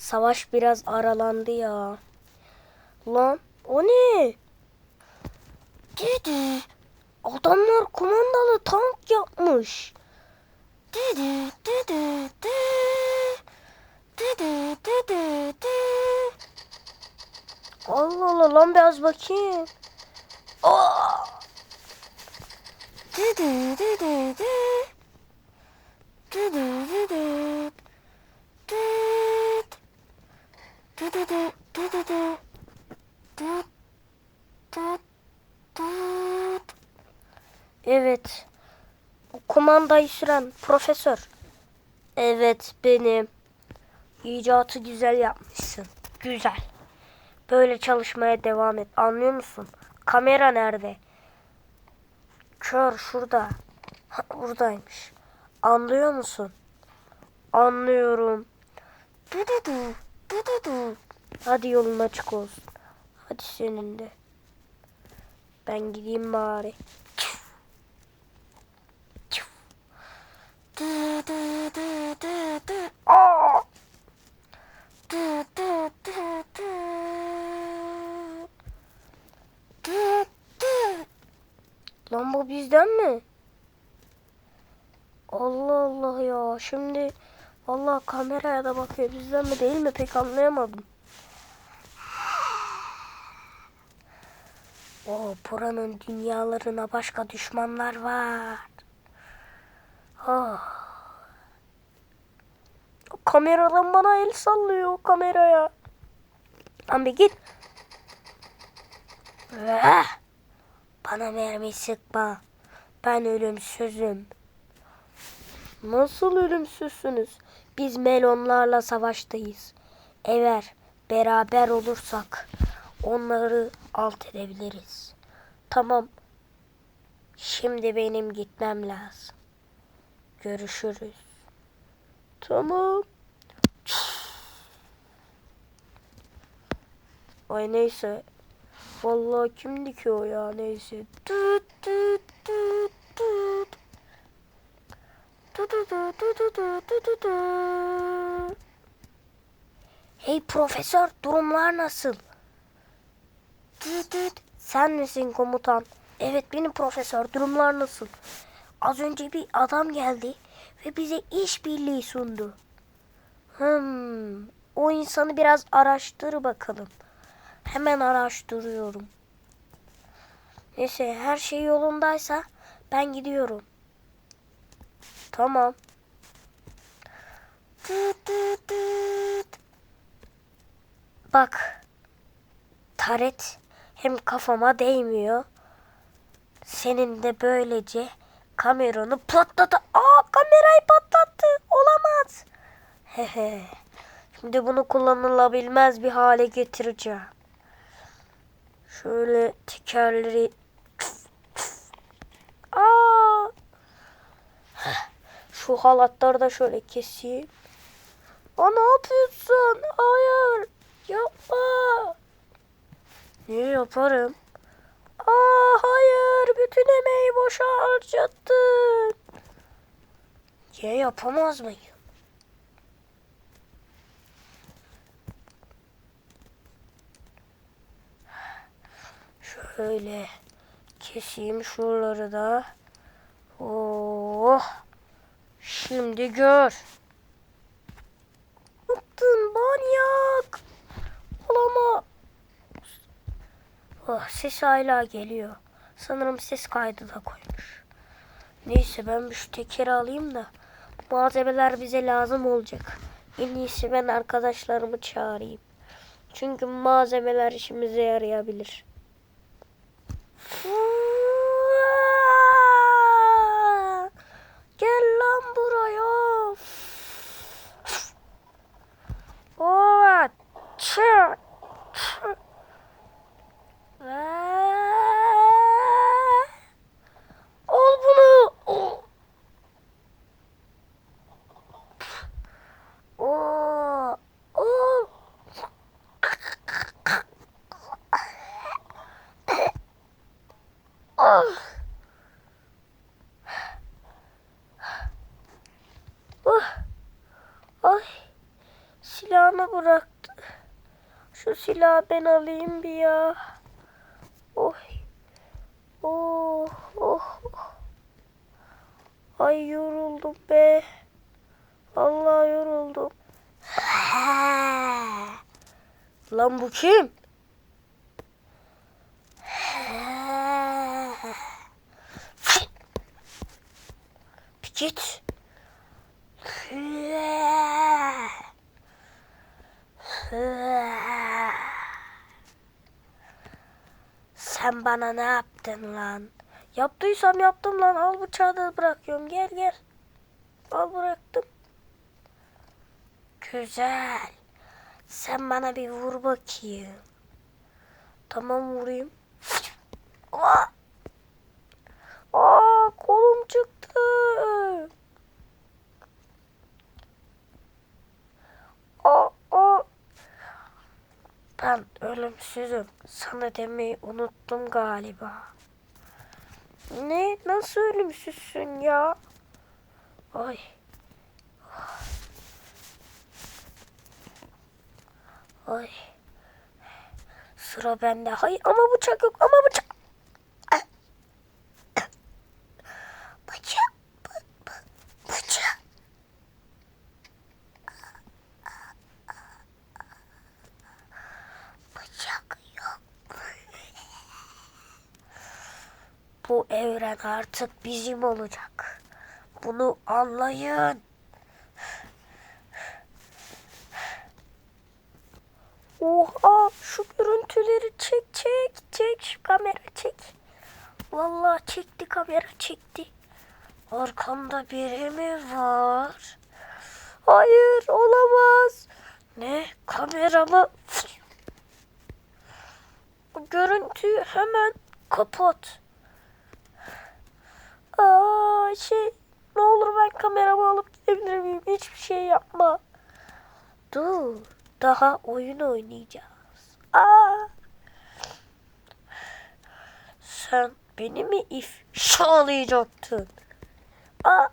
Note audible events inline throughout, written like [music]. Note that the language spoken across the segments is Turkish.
Savaş biraz aralandı ya. Lan o ne? Dedi. Adamlar kumandalı tank yapmış. Dedi dedi dedi. Dedi dedi. Allah Allah lan biraz bakayım. Aa! Dedi dedi dedi. Dedi dedi. Düt. Düt düt düt düt düt. Düt. Düt. Düt. Evet. Kumandayı süren profesör. Evet benim. İcatı güzel yapmışsın. Güzel. Böyle çalışmaya devam et. Anlıyor musun? Kamera nerede? Kör şurada. Ha, buradaymış. Anlıyor musun? Anlıyorum. Dududu, dududu. Hadi yolun açık olsun. Hadi senin de. Ben gideyim bari. Du, du, du. Du, du. Lan bu bizden mi? Allah Allah ya. Şimdi vallahi kameraya da bakıyor. Bizden mi değil mi pek anlayamadım. O buranın dünyalarına başka düşmanlar var. O kameradan bana el sallıyor kameraya. Lan bir git. Vah! Bana mermi sıkma. Ben ölümsüzüm. Nasıl ölümsüzsünüz? Biz melonlarla savaştayız. Eğer beraber olursak onları alt edebiliriz. Tamam. Şimdi benim gitmem lazım. Görüşürüz. Tamam. Ay neyse. Vallahi kimdi ki o ya neyse. Hey profesör durumlar nasıl? Sen misin komutan? Evet benim profesör durumlar nasıl? Az önce bir adam geldi ve bize işbirliği sundu. Hmm, o insanı biraz araştır bakalım. Hemen araştırıyorum. Neyse her şey yolundaysa ben gidiyorum. Tamam. Tüt tüt tüt. Bak. Taret hem kafama değmiyor. Senin de böylece kameranı patladı. Aa kamerayı patlattı. Olamaz. Hehe. Şimdi bunu kullanılabilmez bir hale getireceğim. Şöyle tekerleri Aa! Şu halatları da şöyle keseyim. Aa ne yapıyorsun? Hayır. Yapma. Niye yaparım? Bütün emeği boşa harcattın. Ya yapamaz mıyım? Şöyle keseyim şuraları da. Oh. Şimdi gör. Yaptın manyak. Olama. Oh, ses hala geliyor. Sanırım ses kaydı da koymuş. Neyse ben bir şu tekeri alayım da malzemeler bize lazım olacak. En iyisi ben arkadaşlarımı çağırayım. Çünkü malzemeler işimize yarayabilir. Gel lan buraya. Evet. Çı. Çı. Al bunu. Oh. Oo. Oo. Silahını bıraktı. Şu silahı ben alayım bir ya. Oy. Oh, oh. Ay yoruldum be. Allah yoruldum. [laughs] Lan bu kim? [laughs] Git. Sen bana ne yaptın lan? Yaptıysam yaptım lan. Al bıçağı da bırakıyorum. Gel gel. Al bıraktım. Güzel. Sen bana bir vur bakayım. Tamam vurayım. Aa! Aa kolum çıktı. Aa, aa. Ben ölümsüzüm. Sana demeyi unuttum galiba. Ne? Nasıl ölümsüzsün ya? Ay. Ay. Sıra bende. Hayır ama bıçak yok ama. Bıçak. bı- bı- Bıçak. Bıçak yok. Bu evren artık bizim olacak. Bunu anlayın. Oha şu görüntüleri çek çek çek şu kamera çek. Vallahi çekti kamera çekti. Arkamda biri mi var? Hayır olamaz. Ne kameramı görüntüyü hemen kapat. Aa şey ne olur ben kameramı alıp gidebilir miyim? Hiçbir şey yapma. Dur. Daha oyun oynayacağız. Aa. Sen beni mi ifşalayacaktın? Aa.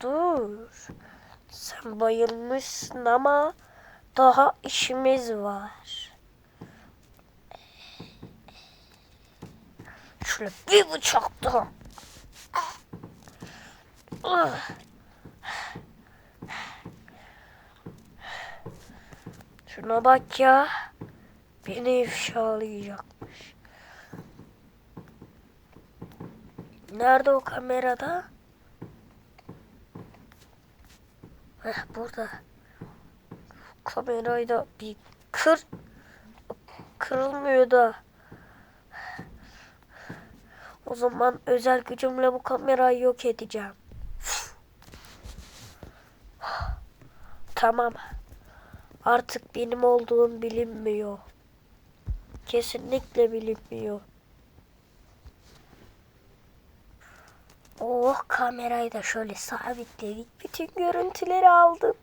Dur. Sen bayılmışsın ama daha işimiz var. Şöyle bir bıçak daha. Ah. Şuna bak ya. Beni ifşalayacakmış. Nerede o kamerada? Heh burada. Kamerayı da bir kır. Kırılmıyor da. O zaman özel gücümle bu kamerayı yok edeceğim. Tamam. Artık benim olduğum bilinmiyor. Kesinlikle bilinmiyor. Oh kamerayı da şöyle sabitledik. Bütün görüntüleri aldım.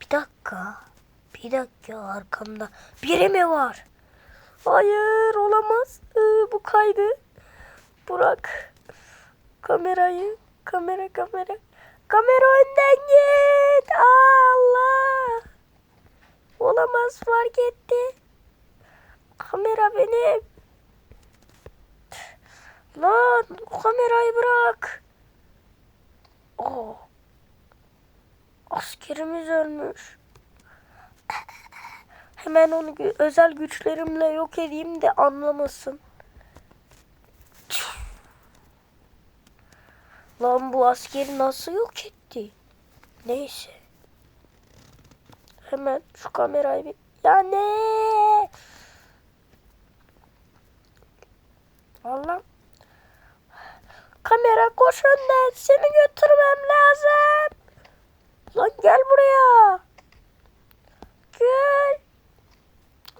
Bir dakika. Bir dakika arkamda biri mi var? Hayır olamaz. Ee, bu kaydı. Burak. Kamerayı. Kamera kamera. Kamera önden git. Allah. Olamaz fark etti. Kamera benim. Lan kamerayı bırak. Oo. Askerimiz ölmüş. [laughs] Hemen onu özel güçlerimle yok edeyim de anlamasın. Lan bu askeri nasıl yok etti? Neyse. Hemen şu kamerayı bir... Ya ne? Allah. Kamera koş önden. Seni götürmem lazım. Lan gel buraya. Gel.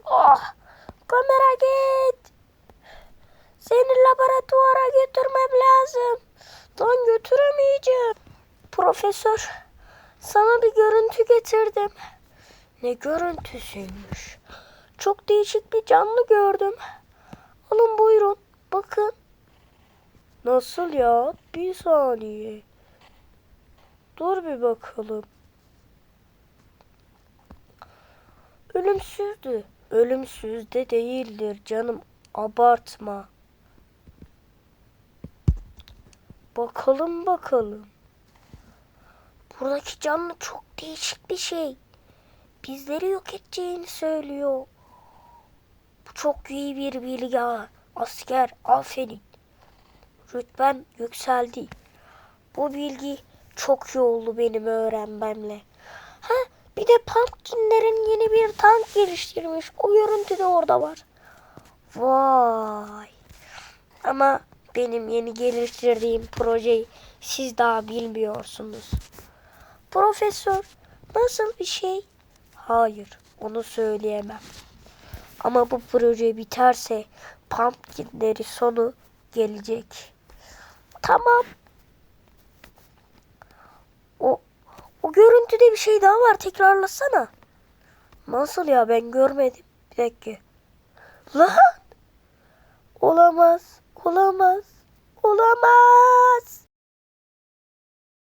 Oh. Kamera git. Seni laboratuvara götürmem lazım. Lan götüremeyeceğim. Profesör, sana bir görüntü getirdim. Ne görüntüsüymüş? Çok değişik bir canlı gördüm. Alın buyurun. Bakın. Nasıl ya? Bir saniye. Dur bir bakalım. Ölümsüzdü. Ölümsüz de değildir canım. Abartma. Bakalım bakalım. Buradaki canlı çok değişik bir şey. Bizleri yok edeceğini söylüyor. Bu çok iyi bir bilgi. ha. Asker aferin. Rütben yükseldi. Bu bilgi çok iyi oldu benim öğrenmemle. Ha bir de Pumpkin'lerin yeni bir tank geliştirmiş. O görüntü de orada var. Vay. Ama benim yeni geliştirdiğim projeyi siz daha bilmiyorsunuz. Profesör nasıl bir şey? Hayır onu söyleyemem. Ama bu proje biterse Pumpkin'leri sonu gelecek. Tamam. O o görüntüde bir şey daha var. Tekrarlasana. Nasıl ya ben görmedim. Bir dakika. Lan. Olamaz. Olamaz. Olamaz.